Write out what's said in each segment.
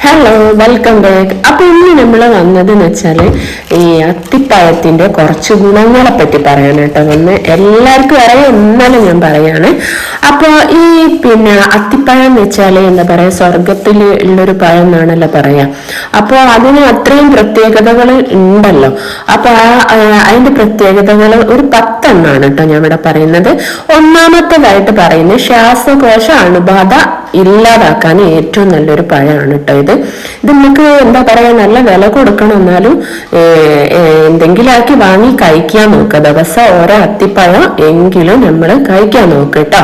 Hello welcome back അപ്പൊ ഇന്ന് നമ്മൾ വന്നതെന്ന് വെച്ചാൽ ഈ അത്തിപ്പഴത്തിന്റെ കുറച്ച് ഗുണങ്ങളെ പറ്റി പറയാനാട്ടോ വന്ന് എല്ലാവർക്കും അറിയാം എന്നാലും ഞാൻ പറയാണ്. അപ്പൊ ഈ പിന്നെ അത്തിപ്പഴം എന്ന് വെച്ചാൽ എന്താ പറയാ സ്വർഗത്തിൽ ഉള്ളൊരു പഴം എന്നാണല്ലോ പറയാ. അപ്പൊ അതിന് അത്രയും പ്രത്യേകതകൾ ഉണ്ടല്ലോ. അപ്പൊ ആ ആ, അതിന്റെ പ്രത്യേകതകൾ ഒരു പത്തെണ്ണാണ് കേട്ടോ ഞാൻ ഇവിടെ പറയുന്നത്. ഒന്നാമത്തേതായിട്ട് പറയുന്നത് ശ്വാസകോശ അണുബാധ ഇല്ലാതാക്കാൻ ഏറ്റവും നല്ലൊരു പഴമാണ് കേട്ടോ ഇത്. ഇത് നിങ്ങൾക്ക് എന്താ പറയാ നല്ല വില കൊടുക്കണം എന്നാലും എന്തെങ്കിലും ആക്കി വാങ്ങി കഴിക്കാൻ നോക്കുക ദിവസം ഓരോ അത്തിപ്പഴം എങ്കിലും നമ്മൾ കഴിക്കാൻ നോക്കുക കേട്ടോ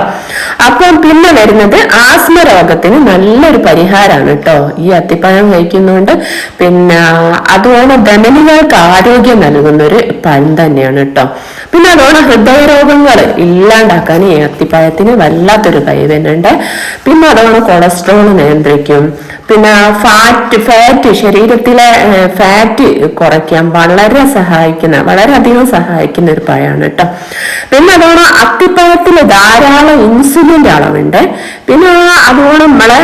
അപ്പം പിന്നെ വരുന്നത് ആസ്മ രോഗത്തിന് നല്ലൊരു പരിഹാരമാണ് കേട്ടോ ഈ അത്തിപ്പഴം കഴിക്കുന്നതുകൊണ്ട് പിന്നെ അതുപോലെ ധമനികൾക്ക് ആരോഗ്യം നൽകുന്ന ഒരു പഴം തന്നെയാണ് കേട്ടോ പിന്നെ അതുപോലെ ഹൃദയരോഗങ്ങൾ ഇല്ലാണ്ടാക്കാൻ ഈ അത്തിപ്പഴത്തിന് വല്ലാത്തൊരു കൈ തന്നെയുണ്ട് പിന്നെ അതുപോലെ കൊളസ്ട്രോൾ നിയന്ത്രിക്കും. പിന്നെ ഫാറ്റ് ഫാറ്റ് ശരീരത്തിലെ ഫാറ്റ് കുറയ്ക്കാൻ വളരെ സഹായിക്കുന്ന വളരെയധികം സഹായിക്കുന്ന ഒരു പഴമാണ് കേട്ടോ. പിന്നെ അതുപോലെ അത്തിപ്പഴത്തിൽ ധാരാളം ഇൻസുലിന്റെ അളവുണ്ട്. പിന്നെ അതുപോലെ നമ്മളെ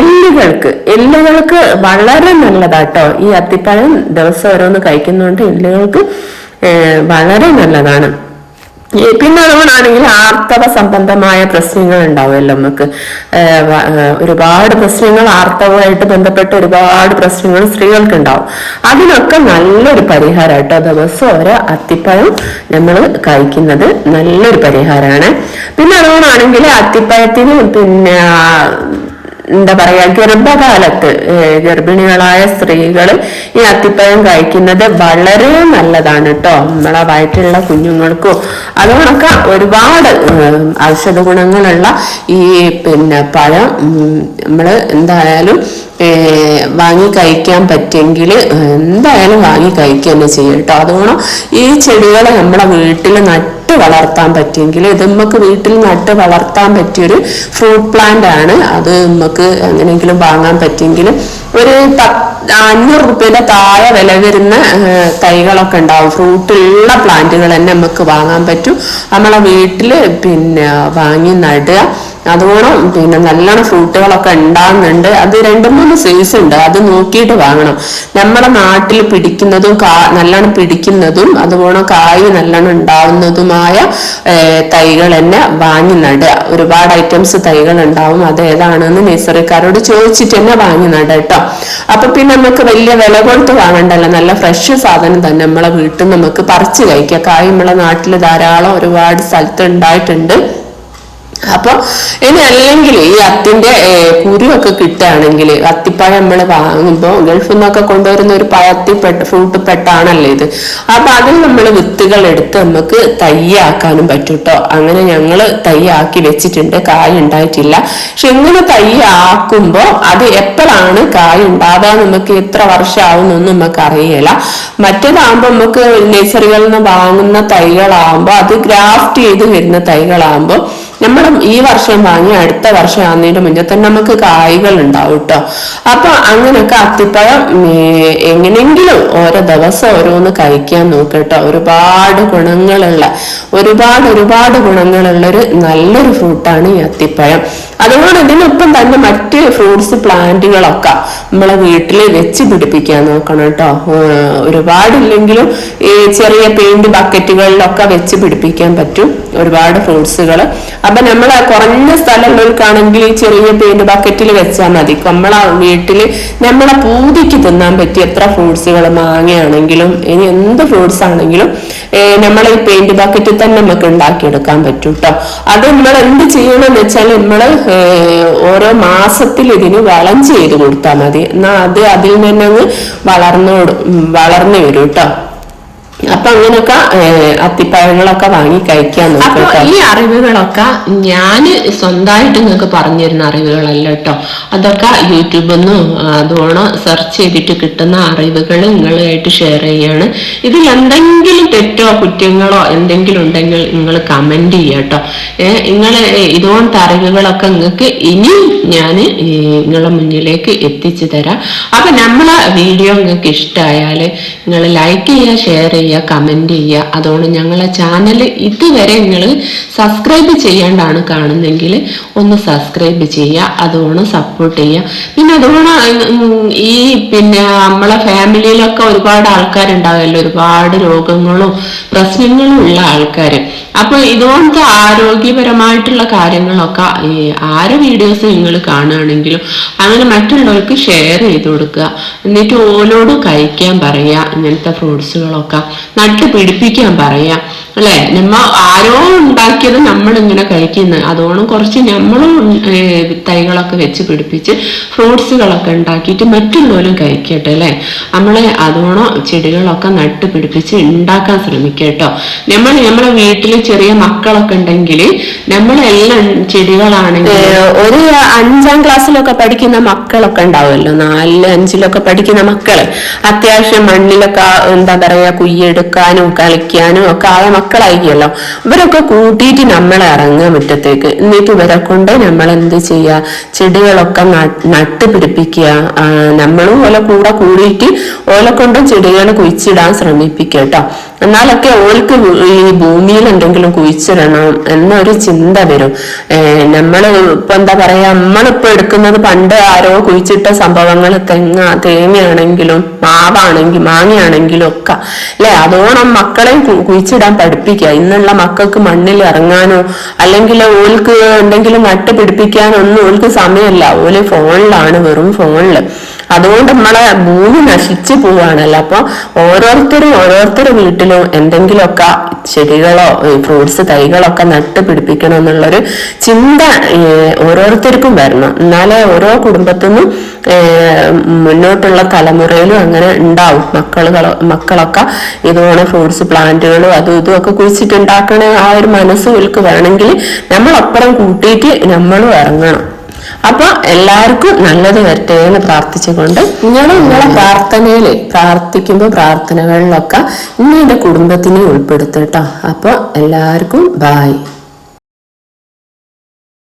എല്ലുകൾക്ക് എല്ലുകൾക്ക് വളരെ നല്ലതാട്ടോ ഈ അത്തിപ്പഴം ദിവസം ഓരോന്ന് കഴിക്കുന്നതുകൊണ്ട് എല്ലുകൾക്ക് വളരെ നല്ലതാണ്. പിന്നെ അതുകൊണ്ടാണെങ്കിൽ ആർത്തവ സംബന്ധമായ പ്രശ്നങ്ങൾ ഉണ്ടാവുമല്ലോ നമുക്ക് ഒരുപാട് പ്രശ്നങ്ങൾ ആർത്തവമായിട്ട് ബന്ധപ്പെട്ട ഒരുപാട് പ്രശ്നങ്ങൾ സ്ത്രീകൾക്ക് ഉണ്ടാവും അതിനൊക്കെ നല്ലൊരു പരിഹാരമായിട്ടോ ദിവസം ഓരോ അത്തിപ്പഴം നമ്മൾ കഴിക്കുന്നത് നല്ലൊരു പരിഹാരമാണ്. പിന്നെ അതുകൊണ്ടാണെങ്കിൽ അത്തിപ്പഴത്തിന് പിന്നെ എന്താ പറയാ ഗർഭകാലത്ത് ഗർഭിണികളായ സ്ത്രീകൾ ഈ അത്തിപ്പഴം കഴിക്കുന്നത് വളരെ നല്ലതാണ് കേട്ടോ നമ്മളെ വയറ്റിലുള്ള കുഞ്ഞുങ്ങൾക്കും അതുകൊണ്ടൊക്കെ ഒരുപാട് ഔഷധ ഗുണങ്ങളുള്ള ഈ പിന്നെ പഴം നമ്മൾ എന്തായാലും വാങ്ങി കഴിക്കാൻ പറ്റുമെങ്കിൽ എന്തായാലും വാങ്ങി കഴിക്കുക തന്നെ ചെയ്യും കേട്ടോ അതുകൊണ്ട് ഈ ചെടികൾ നമ്മുടെ വീട്ടിൽ നട്ട് നട്ട് വളർത്താൻ പറ്റിയെങ്കിൽ ഇത് നമുക്ക് വീട്ടിൽ നട്ട് വളർത്താൻ പറ്റിയൊരു ഫ്രൂട്ട് പ്ലാന്റ് ആണ്. അത് നമുക്ക് എങ്ങനെയെങ്കിലും വാങ്ങാൻ പറ്റിയെങ്കിൽ ഒരു അഞ്ഞൂറ് റുപ്യയുടെ താഴെ വില വരുന്ന തൈകളൊക്കെ ഉണ്ടാവും. ഫ്രൂട്ടുള്ള പ്ലാന്റുകൾ തന്നെ നമുക്ക് വാങ്ങാൻ പറ്റും. നമ്മളെ വീട്ടിൽ പിന്നെ വാങ്ങി നടുക. അതുകൊണ്ട് പിന്നെ നല്ലോണം ഫ്രൂട്ടുകളൊക്കെ ഉണ്ടാകുന്നുണ്ട്. അത് രണ്ട് മൂന്ന് സൈസ് ഉണ്ട്. അത് നോക്കിയിട്ട് വാങ്ങണം. നമ്മുടെ നാട്ടിൽ പിടിക്കുന്നതും കാ നല്ലോണം പിടിക്കുന്നതും അതുപോലെ കായ് നല്ലോണം ഉണ്ടാവുന്നതുമായ തൈകൾ തന്നെ വാങ്ങി നടുക ഒരുപാട് ഐറ്റംസ് തൈകൾ ഉണ്ടാവും. അത് ഏതാണെന്ന് നഴ്സറിക്കാരോട് ചോദിച്ചിട്ട് തന്നെ വാങ്ങി നടുക കേട്ടോ. അപ്പൊ പിന്നെ നമുക്ക് വലിയ വില കൊടുത്ത് വാങ്ങണ്ടല്ലോ. നല്ല ഫ്രഷ് സാധനം തന്നെ നമ്മളെ വീട്ടിൽ നമുക്ക് പറിച്ചു കഴിക്കാം. കായ് നമ്മളെ നാട്ടിൽ ധാരാളം ഒരുപാട് സ്ഥലത്ത് ഉണ്ടായിട്ടുണ്ട്. അപ്പൊ ഇനി അല്ലെങ്കിൽ ഈ അത്തിന്റെ കുരുവൊക്കെ കിട്ടുകയാണെങ്കിൽ അത്തിപ്പഴം നമ്മൾ വാങ്ങുമ്പോൾ ഗൾഫിൽ നിന്നൊക്കെ കൊണ്ടുവരുന്ന ഒരു പഴത്തിപ്പെട്ട ഫ്രൂട്ട് പെട്ടാണല്ലോ ഇത്. അപ്പൊ അതിൽ നമ്മൾ വിത്തുകൾ എടുത്ത് നമുക്ക് തയ്യാക്കാനും പറ്റും കേട്ടോ അങ്ങനെ ഞങ്ങൾ തയ്യാക്കി വെച്ചിട്ടുണ്ട്. കായ ഉണ്ടായിട്ടില്ല. പക്ഷെ ഇങ്ങനെ തയ്യാക്കുമ്പോ അത് എപ്പോഴാണ് കായ ഉണ്ടാവുക? നമുക്ക് എത്ര വർഷമാവുന്നൊന്നും നമുക്ക് അറിയില്ല മറ്റേതാകുമ്പോ നമുക്ക് നഴ്സറികളിൽ നിന്ന് വാങ്ങുന്ന തൈകളാകുമ്പോൾ അത് ഗ്രാഫ്റ്റ് ചെയ്ത് വരുന്ന തൈകളാകുമ്പോൾ നമ്മൾ ഈ വർഷം വാങ്ങി അടുത്ത വർഷം ആകുന്നതിന്റെ മുന്നേ തന്നെ നമുക്ക് കായ്കൾ ഉണ്ടാവും കേട്ടോ അപ്പൊ അങ്ങനെയൊക്കെ അത്തിപ്പഴം എങ്ങനെങ്കിലും ഓരോ ദിവസം ഓരോന്ന് കഴിക്കാൻ നോക്കട്ടോ ഒരുപാട് ഗുണങ്ങളുള്ള ഒരുപാട് ഒരുപാട് ഗുണങ്ങളുള്ള ഒരു നല്ലൊരു ഫ്രൂട്ടാണ് ഈ അത്തിപ്പഴം. അതുകൊണ്ട് ഇതിനൊപ്പം തന്നെ മറ്റ് ഫ്രൂട്ട്സ് പ്ലാന്റുകളൊക്കെ നമ്മളെ വീട്ടിൽ വെച്ച് പിടിപ്പിക്കാൻ നോക്കണം കേട്ടോ ഒരുപാടില്ലെങ്കിലും ഈ ചെറിയ പെയിന്റ് ബക്കറ്റുകളിലൊക്കെ വെച്ച് പിടിപ്പിക്കാൻ പറ്റും. ഒരുപാട് ഫ്രൂട്ട്സുകൾ അപ്പൊ നമ്മൾ കുറഞ്ഞ സ്ഥലമുള്ളവർക്കാണെങ്കിൽ ഈ ചെറിയ പെയിന്റ് ബക്കറ്റിൽ വെച്ചാൽ മതി. നമ്മളെ വീട്ടിൽ നമ്മളെ പൂതിക്ക് തിന്നാൻ പറ്റിയ എത്ര ഫ്രൂട്ട്സുകൾ മാങ്ങയാണെങ്കിലും ഇനി എന്ത് ഫ്രൂട്ട്സ് ആണെങ്കിലും നമ്മൾ ഈ പെയിന്റ് ബക്കറ്റിൽ തന്നെ നമുക്ക് ഉണ്ടാക്കിയെടുക്കാൻ പറ്റും കേട്ടോ അത് നമ്മൾ എന്ത് ചെയ്യണമെന്ന് വെച്ചാൽ നമ്മൾ ഓരോ മാസത്തിൽ ഇതിന് വളം ചെയ്ത് കൊടുത്താൽ മതി. എന്നാൽ അത് അതിൽ നിന്നങ്ങ് വളർന്നോടും വളർന്നു വരും കേട്ടോ അപ്പൊ അങ്ങനെയൊക്കെ അത്തിപ്പഴങ്ങളൊക്കെ വാങ്ങി കഴിക്കാൻ നോക്കാം ഈ അറിവുകളൊക്കെ ഞാൻ സ്വന്തമായിട്ട് നിങ്ങൾക്ക് പറഞ്ഞിരുന്ന അറിവുകളല്ല കേട്ടോ. അതൊക്കെ യൂട്യൂബിൽ നിന്നും അതുകൊണ്ട് സെർച്ച് ചെയ്തിട്ട് കിട്ടുന്ന അറിവുകൾ നിങ്ങളുമായിട്ട് ഷെയർ ചെയ്യാണ്. ഇതിൽ എന്തെങ്കിലും തെറ്റോ കുറ്റങ്ങളോ എന്തെങ്കിലും ഉണ്ടെങ്കിൽ നിങ്ങൾ കമന്റ് ചെയ്യുക കേട്ടോ. നിങ്ങൾ ഇതുകൊണ്ട് അറിവുകളൊക്കെ നിങ്ങൾക്ക് ഇനിയും ഞാൻ നിങ്ങളെ മുന്നിലേക്ക് എത്തിച്ചു തരാം. അപ്പൊ നമ്മളെ വീഡിയോ നിങ്ങൾക്ക് ഇഷ്ടമായാൽ നിങ്ങൾ ലൈക്ക് ചെയ്യുക ഷെയർ ചെയ്യുക ചെയ്യുക കമന്റ് ചെയ്യുക. അതുകൊണ്ട് ഞങ്ങളെ ചാനൽ ഇതുവരെ നിങ്ങൾ സബ്സ്ക്രൈബ് ചെയ്യാണ്ടാണ് കാണുന്നെങ്കിൽ ഒന്ന് സബ്സ്ക്രൈബ് ചെയ്യുക അതുകൊണ്ട് സപ്പോർട്ട് ചെയ്യുക. പിന്നെ അതുകൊണ്ട് ഈ പിന്നെ നമ്മളെ ഫാമിലിയിലൊക്കെ ഒരുപാട് ആൾക്കാരുണ്ടാവുമല്ലോ ഒരുപാട് രോഗങ്ങളും പ്രശ്നങ്ങളും ഉള്ള ആൾക്കാർ അപ്പോൾ ഇതുപോലത്തെ ആരോഗ്യപരമായിട്ടുള്ള കാര്യങ്ങളൊക്കെ ഈ ആരെ വീഡിയോസ് നിങ്ങൾ കാണുകയാണെങ്കിലും അങ്ങനെ മറ്റുള്ളവർക്ക് ഷെയർ ചെയ്ത് കൊടുക്കുക. എന്നിട്ട് ഓലോട് കഴിക്കാൻ പറയുക. ഇങ്ങനത്തെ ഫ്രൂട്ട്സുകളൊക്കെ നട്ട് പിടിപ്പിക്കാൻ പറയാ. അല്ലെ? നമ്മ ആരോ ഉണ്ടാക്കിയത് നമ്മളിങ്ങനെ കഴിക്കുന്നത് അതോണം കുറച്ച് നമ്മളും തൈകളൊക്കെ വെച്ച് പിടിപ്പിച്ച് ഫ്രൂട്ട്സുകളൊക്കെ ഉണ്ടാക്കിയിട്ട് മറ്റുള്ളവരും കഴിക്കട്ടെ അല്ലേ? നമ്മളെ അതോണം ചെടികളൊക്കെ നട്ട് പിടിപ്പിച്ച് ഉണ്ടാക്കാൻ ശ്രമിക്കട്ടോ നമ്മൾ നമ്മളെ വീട്ടിൽ ചെറിയ മക്കളൊക്കെ ഉണ്ടെങ്കിൽ നമ്മളെല്ലാം ചെടികളാണെങ്കിൽ ഒരു അഞ്ചാം ക്ലാസ്സിലൊക്കെ പഠിക്കുന്ന മക്കളൊക്കെ ഉണ്ടാവുമല്ലോ? നാലിൽ അഞ്ചിലൊക്കെ പഠിക്കുന്ന മക്കൾ. അത്യാവശ്യം മണ്ണിലൊക്കെ എന്താ പറയാ കുയ്യെടുക്കാനും കളിക്കാനും ഒക്കെ ആയ മക്കളായിരിക്കുമല്ലോ? ഇവരൊക്കെ കൂട്ടിയിട്ട് നമ്മൾ ഇറങ്ങുക മുറ്റത്തേക്ക്. എന്നിട്ട് ഇവരെ കൊണ്ട് നമ്മൾ എന്ത് ചെയ്യുക ചെടികളൊക്കെ നട്ട് പിടിപ്പിക്കുക. നമ്മളും ഓല കൂടെ കൂടിയിട്ട് ഓല കൊണ്ട് ചെടികൾ കുഴിച്ചിടാൻ ശ്രമിപ്പിക്കുക കേട്ടോ എന്നാലൊക്കെ ഓൾക്ക് ഈ ഭൂമിയിൽ എന്തെങ്കിലും കുഴിച്ചിടണം എന്നൊരു ചിന്ത വരും. ഏർ നമ്മൾ ഇപ്പൊ എന്താ പറയാ നമ്മളിപ്പോ എടുക്കുന്നത് പണ്ട് ആരോ കുഴിച്ചിട്ട സംഭവങ്ങൾ തെങ്ങ തേങ്ങയാണെങ്കിലും മാവാണെങ്കിൽ മാങ്ങയാണെങ്കിലും ഒക്കെ. അല്ലെ? അതോണം മക്കളെയും കുഴിച്ചിടാൻ പഠിപ്പിക്കുക ഇന്നുള്ള മക്കൾക്ക് മണ്ണിൽ ഇറങ്ങാനോ അല്ലെങ്കിൽ ഓൾക്ക് എന്തെങ്കിലും നട്ട് പിടിപ്പിക്കാനോ ഒന്നും ഓൾക്ക് സമയമല്ല ഓൽ ഫോണിലാണ് വെറും ഫോണിൽ. അതുകൊണ്ട് നമ്മളെ ഭൂമി നശിച്ചു പോവാണല്ലോ അപ്പൊ ഓരോരുത്തരും ഓരോരുത്തരുടെ വീട്ടിലും എന്തെങ്കിലുമൊക്കെ ചെടികളോ ഫ്രൂട്ട്സ് തൈകളൊക്കെ നട്ട് പിടിപ്പിക്കണം എന്നുള്ളൊരു ചിന്ത ഓരോരുത്തർക്കും വരണം. എന്നാലേ ഓരോ ഏഹ്, മുന്നോട്ടുള്ള തലമുറയിലും അങ്ങനെ ഉണ്ടാവും. മക്കളുകളോ മക്കളൊക്കെ ഇതുപോലെ ഫ്രൂട്ട്സ് പ്ലാന്റുകളും അതും ഇതും ഒക്കെ കുഴിച്ചിട്ടുണ്ടാക്കണ ആ ഒരു മനസ്സ് ഓൽക്ക് വേണമെങ്കിൽ നമ്മളപ്പുറം കൂട്ടിയിട്ട് നമ്മളും ഇറങ്ങണം. അപ്പൊ എല്ലാവർക്കും നല്ലത് വരട്ടെ എന്ന് പ്രാർത്ഥിച്ചുകൊണ്ട് നിങ്ങൾ നിങ്ങളെ പ്രാർത്ഥനയിൽ പ്രാർത്ഥിക്കുമ്പോൾ പ്രാർത്ഥനകളിലൊക്കെ എന്റെ കുടുംബത്തിനെ ഉൾപ്പെടുത്തട്ടോ അപ്പൊ എല്ലാവർക്കും ബായ്